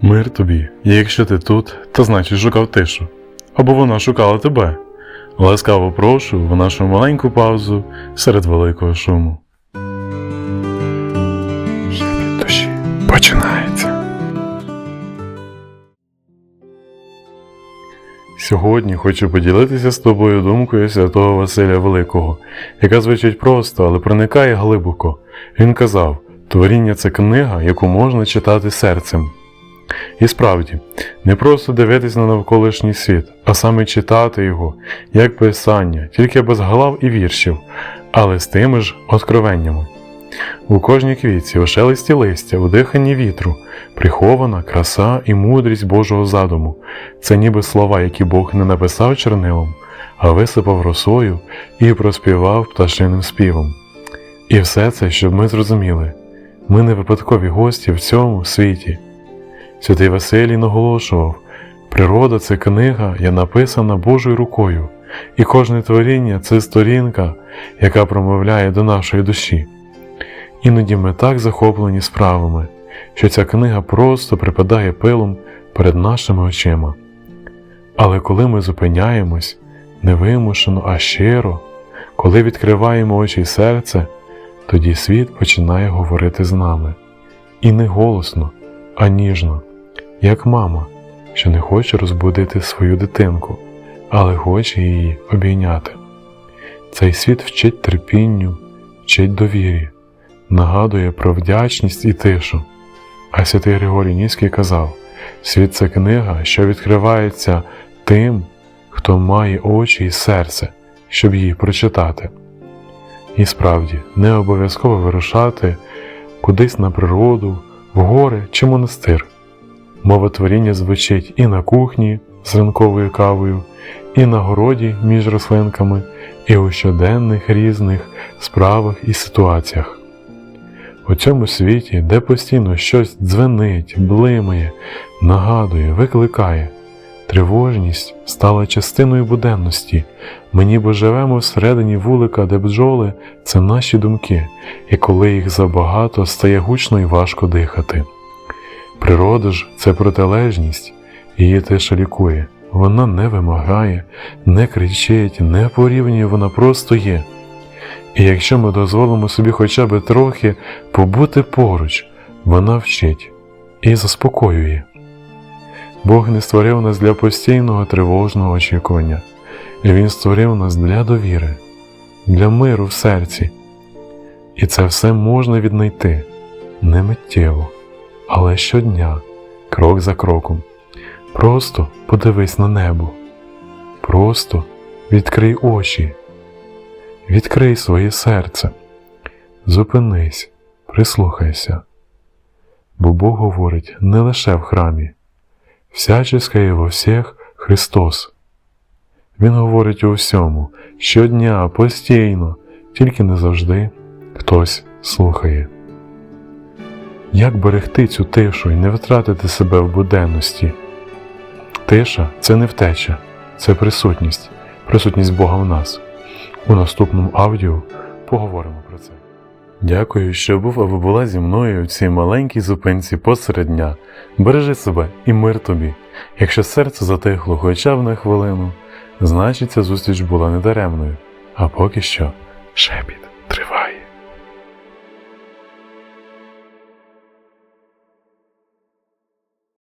Мир тобі, і якщо ти тут, то значить шукав тишу. Або вона шукала тебе. Ласкаво прошу в нашу маленьку паузу серед великого шуму. Душі починається. Сьогодні хочу поділитися з тобою думкою святого Василя Великого, яка звучить просто, але проникає глибоко. Він казав: творіння це книга, яку можна читати серцем. І справді, не просто дивитись на навколишній світ, а саме читати його, як писання, тільки без глав і віршів, але з тими ж откровеннями. У кожній квітці, у шелесті листя, у диханні вітру, прихована краса і мудрість Божого задуму. Це ніби слова, які Бог не написав чорнилом, а висипав росою і проспівав пташиним співом. І все це, щоб ми зрозуміли, ми не випадкові гості в цьому світі. Святий Василій наголошував, природа це книга, я написана Божою рукою, і кожне творіння це сторінка, яка промовляє до нашої душі. Іноді ми так захоплені справами, що ця книга просто припадає пилом перед нашими очима. Але коли ми зупиняємось невимушено, а щиро, коли відкриваємо очі й серце, тоді світ починає говорити з нами. І не голосно, а ніжно, як мама, що не хоче розбудити свою дитинку, але хоче її обійняти. Цей світ вчить терпінню, вчить довірі, нагадує про вдячність і тишу. А святий Григорій Ніський казав: світ це книга, що відкривається тим, хто має очі і серце, щоб її прочитати. І справді, не обов'язково вирушати кудись на природу, в гори чи монастир. Мовотворіння звучить і на кухні з ранковою кавою, і на городі між рослинками, і у щоденних різних справах і ситуаціях. У цьому світі, де постійно щось дзвенить, блимає, нагадує, викликає, тривожність стала частиною буденності. Ми ніби живемо всередині вулика, де бджоли це наші думки, і коли їх забагато, стає гучно і важко дихати. Природа ж це протилежність, її тиша лікує. Вона не вимагає, не кричить, не порівнює, вона просто є. І якщо ми дозволимо собі хоча б трохи побути поруч, вона вчить і заспокоює. Бог не створив нас для постійного тривожного очікування, Він створив нас для довіри, для миру в серці. І це все можна віднайти не миттєво, але щодня, крок за кроком. Просто подивись на небо, просто відкрий очі. Відкрий своє серце, зупинись, прислухайся, бо Бог говорить не лише в храмі, всяческа і во всіх Христос. Він говорить у всьому, щодня, постійно, тільки не завжди хтось слухає. Як берегти цю тишу і не втратити себе в буденності? Тиша це не втеча, це присутність, присутність Бога в нас. У наступному аудіо поговоримо про це. Дякую, що був або була зі мною у цій маленькій зупинці посеред дня. Бережи себе і мир тобі. Якщо серце затихло хоча б на хвилину, значить ця зустріч була недаремною. А поки що шепіт.